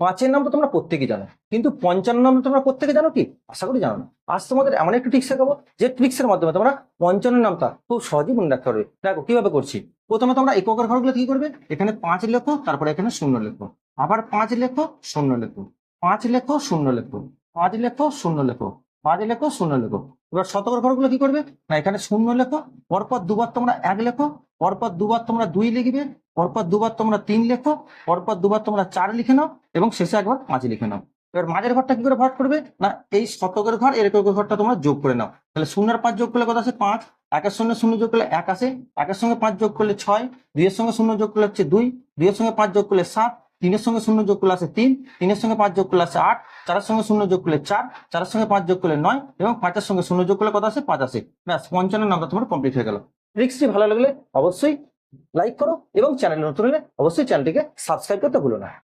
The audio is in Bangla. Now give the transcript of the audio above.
পাঁচের নাম তো তোমরা প্রত্যেকে জানো। কিন্তু পঞ্চান্ন নাম তোমরা প্রত্যেকে জানো কি? আশা করি জানো না। আজ তোমাদের এমন একটি ট্রিক্স শেখাবো, যে ট্রিক্সের মাধ্যমে তোমরা পঞ্চান্ন নামটা খুব সহজেই মনে রাখতে পারবে। দেখো, কীভাবে করছি? প্রথমে তোমরা এককের ঘরগুলো কি করবে? এখানে পাঁচ লেখো, তারপরে এখানে শূন্য লেখো। আবার পাঁচ লেখো, শূন্য লেখো। পাঁচ লেখো, শূন্য লেখো। পাঁচ লেখো, শূন্য লেখো। পাঁচ লেখো, শূন্য লেখো। এবার শতকর ঘরগুলো কি করবে? না, এখানে শূন্য লেখো। পরপর দুবার তোমরা এক লেখো। পরপর দুবার তোমরা দুই লিখবে। পরপর দুবার তোমরা তিন লেখো পরপর দুবার তোমরা চার লিখে নাও এবং শেষে একবার পাঁচ লিখে নাও এবার মাঝের ঘরটা কি করে ভাগ করবে না এই শতকের ঘর এর এককের ঘরটা তোমরা যোগ করে নাও তাহলে শূন্যের পাঁচ যোগ করলে কত আছে পাঁচ একের সঙ্গে শূন্য যোগ করলে এক আসে একের সঙ্গে পাঁচ যোগ করলে ছয় দুইয়ের সঙ্গে শূন্য যোগ করলে হচ্ছে দুই দুইয়ের সঙ্গে পাঁচ যোগ করলে সাত তিনের সঙ্গে শূন্য যোগ করলে আছে তিন তিনের সঙ্গে পাঁচ যোগ করলে আছে আট চারের সঙ্গে শূন্য যোগ করলে চার চারের সঙ্গে পাঁচ যোগ করলে নয় এবং পাঁচের সঙ্গে শূন্য যোগ করলে কত আছে পাঁচ আসে ব্যাস পঞ্চান্ন নাম্বার তোমার কমপ্লিট হয়ে গেল ট্রিক্সটি ভালো লাগলে অবশ্যই লাইক করো এবং চ্যানেল নতুন হলে অবশ্যই চ্যানেলটিকে সাবস্ক্রাইব করতে ভুলো না।